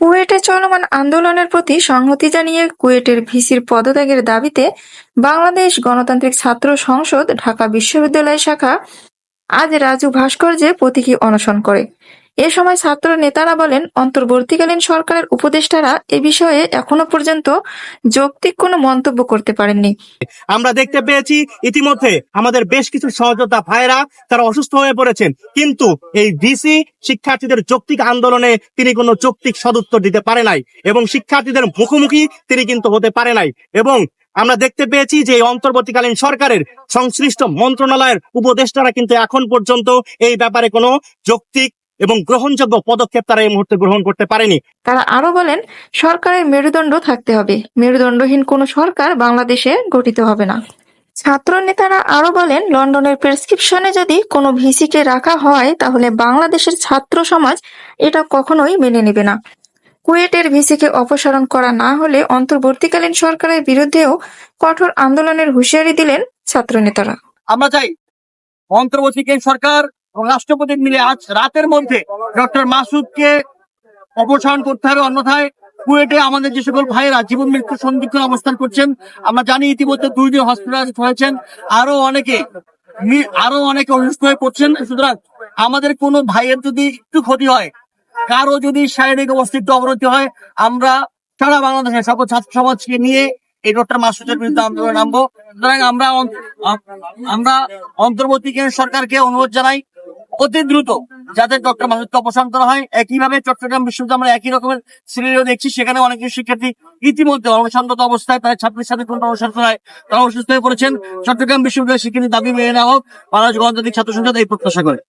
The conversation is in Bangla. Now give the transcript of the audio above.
কুয়েটে চলমান আন্দোলনের প্রতি সংহতি জানিয়ে কুয়েটের ভিসির পদত্যাগের দাবিতে বাংলাদেশ গণতান্ত্রিক ছাত্র সংসদ ঢাকা বিশ্ববিদ্যালয় শাখা আজ রাজু ভাস্কর্যে প্রতীকী অনশন করে। এ সময় ছাত্র নেতারা বলেন, অন্তর্বর্তীকালীন সরকারের উপদেষ্টারা এ বিষয়ে এখনও পর্যন্ত যৌক্তিক কোনো মন্তব্য করতে পারেননি। আমরা দেখতে পেয়েছি ইতিমধ্যে আমাদের বেশ কিছু সহযোদ্ধা ভাইরা তারা অসুস্থ হয়ে পড়েছেন। কিন্তু এই ভিসি শিক্ষার্থীদের যৌক্তিক আন্দোলনে তিনি কোনো যৌক্তিক সদুত্তর দিতে পারে নাই এবং শিক্ষার্থীদের মুখোমুখি তিনি কিন্তু হতে পারে নাই। এবং আমরা দেখতে পেয়েছি যে অন্তর্বর্তীকালীন সরকারের সংশ্লিষ্ট মন্ত্রণালয়ের উপদেষ্টারা কিন্তু এখন পর্যন্ত এই ব্যাপারে কোনো যৌক্তিক এবং গ্রহণযোগ্য পদক্ষেপ তারা এই মুহূর্তে গ্রহণ করতে পারেনি। তারা আরও বলেন সরকারের মেরুদণ্ড থাকতে হবে। মেরুদণ্ডহীন কোনো সরকার বাংলাদেশে গঠিত হবে না। ছাত্র নেতারা আরও বলেন লন্ডনের প্রেসক্রিপশনে যদি কোনো ভিসিকে রাখা হয় তাহলে বাংলাদেশের ছাত্র সমাজ এটা কখনোই মেনে নেবে না। কুয়েটের ভিসিকে অপসারণ করা না হলে অন্তর্বর্তীকালীন সরকারের বিরুদ্ধেও কঠোর আন্দোলনের হুঁশিয়ারি দিলেন ছাত্র নেতারা আমরা চাই অন্তর্বর্তীকালীন সরকার এবং রাষ্ট্রপতি মিলে আজ রাতের মধ্যে ডক্টর মাসুদকে অপসারণ করতে হবে। অন্যথায় কুয়েটে আমাদের যে সকল ভাইয়েরা জীবন মৃত্যুর সন্দিগ্ধ অবস্থান করছেন, আমরা জানি ইতিমধ্যে দুই দিন হসপিটালাইজড হয়েছেন আরও অনেকে আরও অনেকে অসুস্থ হয়ে পড়ছেন। সুতরাং আমাদের কোনো ভাইয়ের যদি একটু ক্ষতি হয়, কারও যদি শারীরিক অবস্থা একটু অবনতি হয়, আমরা সারা বাংলাদেশের সকল ছাত্র সমাজকে নিয়ে এই ডক্টর মাসুদের বিরুদ্ধে আন্দোলনে নামবো। সুতরাং আমরা আমরা অন্তর্বর্তীকালীন সরকারকে অনুরোধ জানাই অতি দ্রুত যাতে ডক্টর মাসুদকে করা হয়। একইভাবে চট্টগ্রাম বিশ্ববিদ্যালয় আমরা একই রকমের সিনারিও দেখছি। সেখানে অনেক শিক্ষার্থী ইতিমধ্যে অনশনরত অবস্থায় তাদের ছাত্রীর সাথে কোনো হয় তারা অসুস্থ হয়ে পড়েছেন। চট্টগ্রাম বিশ্ববিদ্যালয়ের শিক্ষার্থী দাবি মেনে নেওয়া হোক। মানুষ গণতান্ত্রিক ছাত্র সংসদ এই প্রত্যাশা করে।